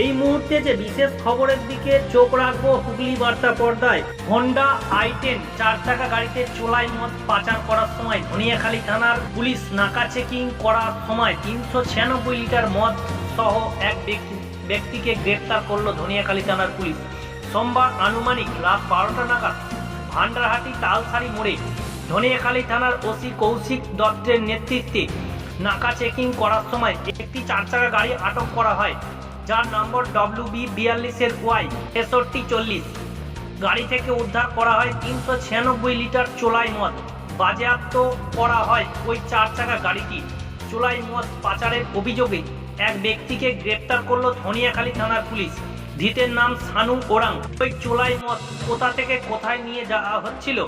এই মুহূর্তে যে বিশেষ খবরের দিকে চোখ রাখব হুগলি বার্তা পর্দায়। হন্ডা আই টেন চার চাকা গাড়িতে চোলাই মদ পাচার করার সময় ধনিয়াখালী থানার পুলিশ নাকা চেকিং করার সময় তিনশো ছিয়ানব্বই লিটার মদ সহ এক ব্যক্তি ব্যক্তিকে গ্রেপ্তার করল ধনিয়াখালী থানার পুলিশ। সোমবার আনুমানিক রাত বারোটা নাগাদ ভান্ডারহাটি তালসারি মোড়ে ধনিয়াখালী থানার ওসি কৌশিক দত্তের নেতৃত্বে নাকা চেকিং করার সময় একটি চার চাকা গাড়ি আটক করা হয়। যার নম্বর ডব্লিউ বি বিয়াল্লিশের ওয়াই তেষট্টি চল্লিশ। গাড়ি থেকে উদ্ধার করা হয় তিনশো ছিয়ানব্বই লিটার চোলাই মদ। বাজেয়াপ্ত করা হয় ওই চার চাকা গাড়িটি। চোলাই মদ পাচারের অভিযোগে এক ব্যক্তিকে গ্রেপ্তার করল ধনিয়াখালী থানার পুলিশ। ধৃতের নাম সানু ওরাং। ওই চোলাই মদ কোথা থেকে কোথায় নিয়ে যাওয়া হচ্ছিল?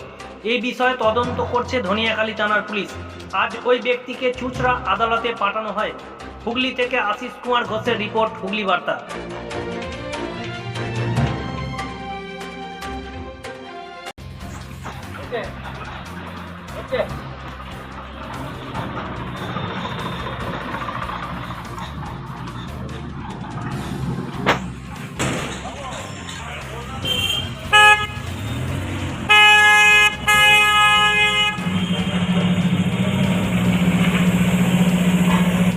এই বিষয়ে তদন্ত করছে ধনিয়াখালী থানার পুলিশ। আজ ওই ব্যক্তিকে চুচড়া আদালতে পাঠানো হয়। হুগলি থেকে আশিস কুমার ঘোষের রিপোর্ট, হুগলি বার্তা।